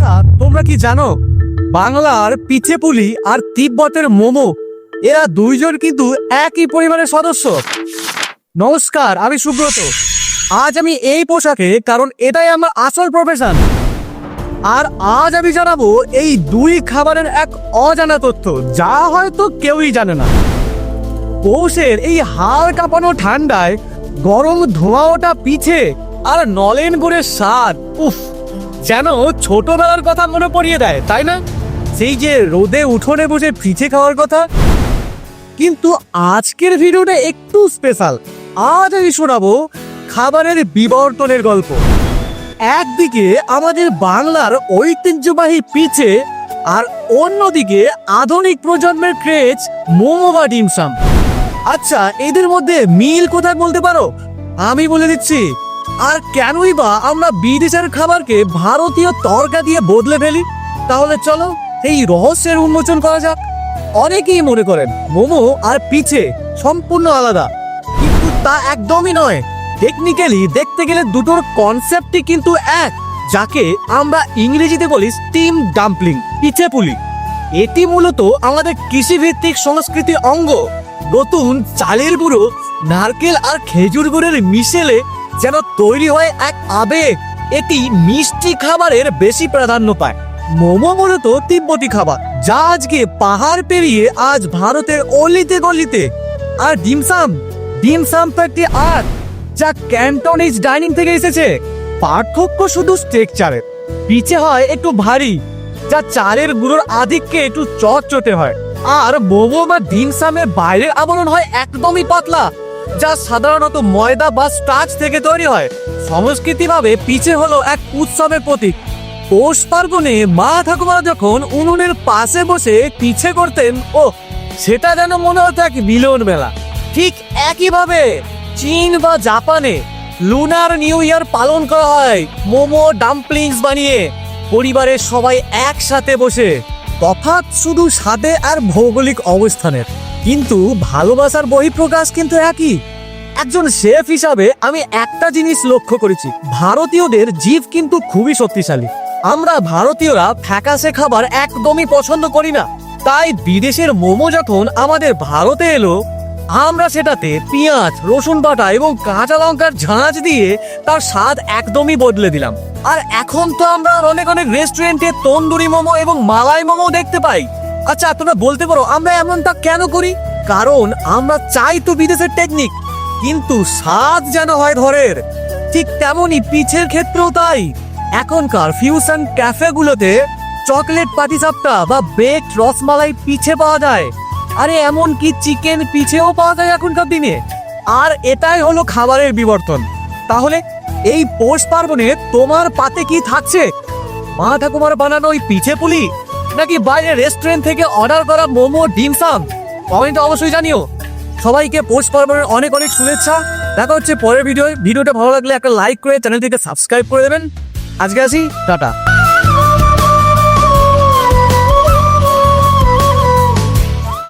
আচ্ছা তোমরা কি জানো বাংলার পিঠে পুলি আর তিব্বতের মোমো, এরা দুইজন কিন্তু একই পরিবারের সদস্য। নমস্কার, আমি সুব্রত। আজ আমি এই পোশাকে, কারণ এটাই আমার আসল প্রফেশন আর আজ আমি জানাব এই দুই খাবারের এক অজানা তথ্য, যা হয়তো কেউই জানে না। পৌষের এই হাড় কাঁপানো ঠান্ডায় গরম ধোঁয়া ওটা পিছে আর নলেন গুড়ের স্বাদ, উফ। যেন ছোটবেলার কথা মনে পড়িয়ে দেয়, তাই না? সেই যে রোদে উঠোনে বসে পিঠে খাওয়ার কথা। কিন্তু আজকের ভিডিওটা একটু স্পেশাল আজ আমি শোনাবো খাবারের বিবর্তনের গল্প। একদিকে আমাদের বাংলার ঐতিহ্যবাহী পিছে আর অন্যদিকে আধুনিক প্রজন্মের ক্রেজ মোমো বা ডিমসাম আচ্ছা এদের মধ্যে মিল কোথায় বলতে পারো? আমি বলে দিচ্ছি আর কেনই বা আমরা বিদেশের খাবারকে ভারতীয় তরকা দিয়ে বদলে ফেলি? তাহলে চলো এই রহস্যের উন্মোচন করা যাক। অনেকেই মনে করেন মোমো আর পিছে সম্পূর্ণ আলাদা। কিন্তু তা একদমই নয়। টেকনিক্যালি দেখতে গেলে দুটোর কনসেপ্টই কিন্তু এক, যাকে আমরা ইংরেজিতে বলি স্টিম ডাম্পলিং পিঠে পুলি। এটি মূলত আমাদের কৃষিভিত্তিক সংস্কৃতির অঙ্গ। নতুন চালের গুঁড়ো, নারকেল আর খেজুর গুড়ের মিশেলে যেন তৈরি হয় এক আবেগ এটি মিষ্টি খাবারের বেশি প্রাধান্য পায়। মোমো মূলত তিব্বতি খাবার, যা আজকে পাহাড় পেরিয়ে আজ ভারতের অলিতে গলিতে। আর ডিমসাম ডিমসাম তো একটি আর্ট যা ক্যান্টনিজ ডাইনিং থেকে এসেছে। পার্থক্য শুধু স্ট্রেকচারের পিছে হয় একটু ভারী, যা চালের গুঁড়োর আধিক্যে একটু চটচটে হয়। আর মোমো বা ডিমসামের বাইরের আবরণ হয় একদমই পাতলা। যা সাধারণত ময়দা বা স্টার্চ থেকে তৈরি হয়। সংস্কৃতিভাবে পিছে হলো এক উৎসবের প্রতীক। পৌষ পার্বণে মা ঠাকুমারা যখন উনুনের পাশে বসে পিছে করতেন ও সেটা যেন মনে হতো এক মিলন মেলা। ঠিক একইভাবে চীন বা জাপানে লুনার নিউ ইয়ার পালন করা হয়, মোমো ডাম্পলিংস বানিয়ে। পরিবারের সবাই একসাথে বসে। তফাৎ শুধু স্বাদে আর ভৌগোলিক অবস্থানের। কিন্তু ভালোবাসার বহিঃপ্রকাশ কিন্তু একই। একজন শেফ হিসাবে আমি একটা জিনিস লক্ষ্য করেছি। ভারতীয়দের জীব কিন্তু খুবই শক্তিশালী। আমরা ভারতীয়রা ফ্যাকাসে খাবার একদমই পছন্দ করি না। তাই বিদেশের মোমো যখন আমাদের ভারতে এলো, আমরা সেটাতে পেঁয়াজ, রসুন বাটা এবং কাঁচা লঙ্কার ঝাঁঝ দিয়ে তার স্বাদ একদমই বদলে দিলাম। আর এখন তো আমরা অনেক অনেক রেস্টুরেন্টে তন্দুরি মোমো এবং মালাই মোমো দেখতে পাই। আচ্ছা তোমরা বলতে পারো, আমরা এমনটা কেন করি? কারণ আমরা চাই তো বিদেশের টেকনিক কিন্তু স্বাদ যেন হয় ধরের। ঠিক তেমনই পিছের ক্ষেত্রেও তাই। এখনকার ফিউশন ক্যাফেগুলোতে চকলেট পাটিসাপটা বা বেকড রসমালাই পিছে পাওয়া যায়। আরে এমন কি চিকেন পিছেও পাওয়া যায় এখনকার দিনে? আর এটাই হলো খাবারের বিবর্তন। তাহলে এই পৌষ পার্বণে তোমার পাতে কি থাকছে? মা ঠাকুমার বানানো ওই পিছে পুলি? নাকি বাইরে রেস্টুরেন্ট থেকে অর্ডার করা মোমো ডিমসাম কমেন্টে অবশ্যই জানিও। সবাইকে পোস্ট পার্বণের অনেক অনেক শুভেচ্ছা। দেখা হচ্ছে পরের ভিডিও ভিডিওটা ভালো লাগলে একটা লাইক করে চ্যানেলটিকে সাবস্ক্রাইব করে দেবেন। আজকে আসি, টাটা।